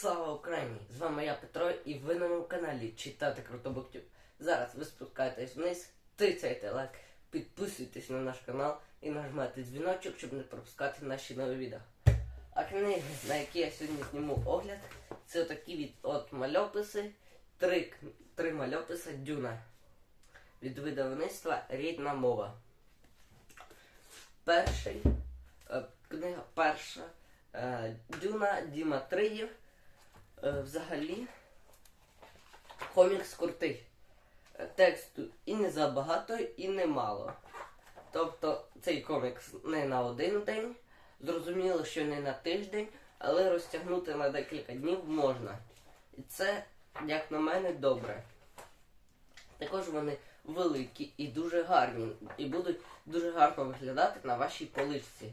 Слава Україні! З вами я Петро і ви на моєму каналі Читати Круто Буктюб. Зараз ви спускаєтесь вниз, тицяйте лайк, підписуйтесь на наш канал і нажимайте дзвіночок, щоб не пропускати наші нові відео. А книги, на які я сьогодні зніму огляд, це такі від от мальописи, три, три мальописи Дюна від видавництва Рідна мова. Перший е, книга перша е, Дюна Діма Триїв. Е, взагалі комікс крутий. Е, Тексту і не забагато, і не мало. Тобто цей комікс не на один день. Зрозуміло, що не на тиждень, але розтягнути на декілька днів можна. І це, як на мене, добре. Також вони великі і дуже гарні, і будуть дуже гарно виглядати на вашій поличці.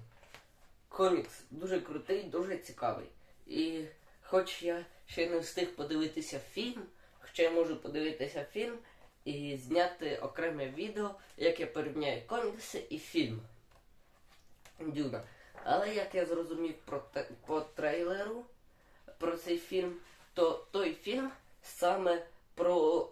Комікс дуже крутий, дуже цікавий. І хоч я ще не встиг подивитися фільм, хоча я можу подивитися фільм і зняти окреме відео, як я порівняю комікси і фільм Дюна. Але як я зрозумів про те, по трейлеру про цей фільм, то той фільм саме про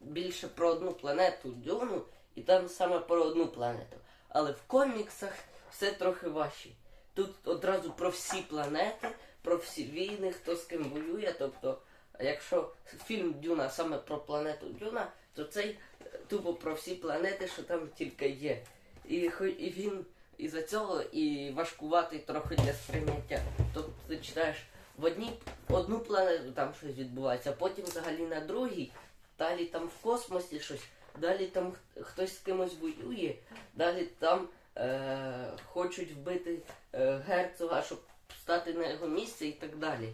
більше про одну планету Дюну, і там саме про одну планету. Але в коміксах все трохи важче. Тут одразу про всі планети, про всі війни, хто з ким воює. Тобто, якщо фільм Дюна саме про планету Дюна, то цей е, тупо про всі планети, що там тільки є. І, і він із-за цього і важкуватий трохи для сприйняття. Тобто ти читаєш в одній одну планету там щось відбувається, а потім взагалі на другій, далі там в космосі щось, далі там хтось з кимось воює, далі там е, хочуть вбити е, герцога, щоб стати на його місце і так далі.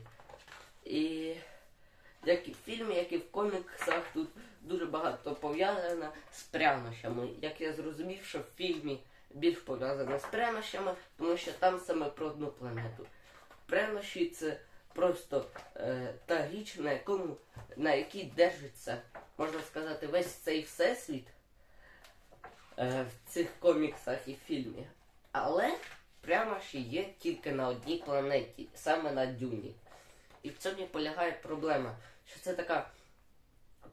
І як і в фільмі, як і в коміксах, тут дуже багато пов'язано з прянощами. Як я зрозумів, що в фільмі більш пов'язано з прянощами, тому що там саме про одну планету. Прянощі це просто е, та річ, на якому на якій держиться, можна сказати, весь цей всесвіт е, в цих коміксах і фільмі. Але прянощі є тільки на одній планеті, саме на Дюні. І в цьому полягає проблема, що це така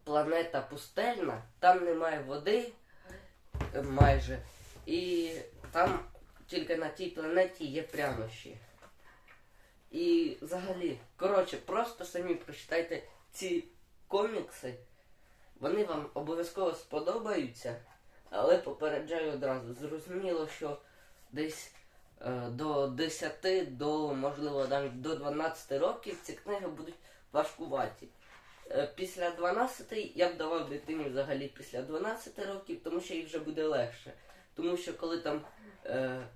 планета пустельна, там немає води е, майже, і там тільки на тій планеті є прянощі. І взагалі, коротше, просто самі прочитайте ці комікси. Вони вам обов'язково сподобаються, але попереджаю одразу. Зрозуміло, що десь до 10, до, можливо, навіть до 12 років ці книги будуть важкуваті. Е, Після 12 я б давав дитині взагалі після 12 років, тому що їй вже буде легше. Тому що коли там е,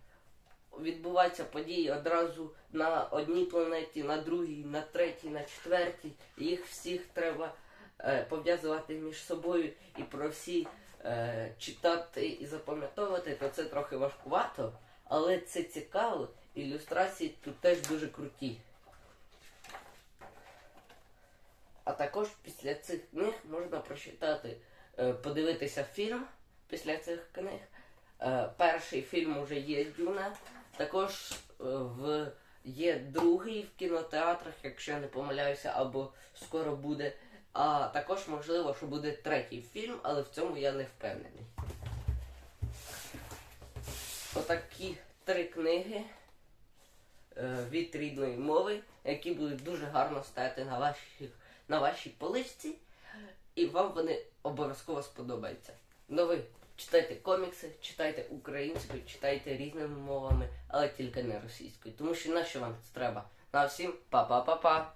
відбуваються події одразу на одній планеті, на другій, на третій, на четвертій, їх всіх треба е, пов'язувати між собою і про всі е, читати і запам'ятовувати, то це трохи важкувато, але це цікаво. Ілюстрації тут теж дуже круті. А також після цих книг можна прочитати, е, подивитися фільм після цих книг. Е, Перший фільм уже є Дюна. Також е, в є другий в кінотеатрах, якщо я не помиляюся, або скоро буде. А також можливо, що буде третій фільм, але в цьому я не впевнений. Отакі три книги е, від рідної мови, які будуть дуже гарно стояти на вашій, на вашій поличці, і вам вони обов'язково сподобаються. Ну ви читайте комікси, читайте українською, читайте різними мовами, але тільки не російською. Тому що на що вам це треба? На всім па-па-па-па!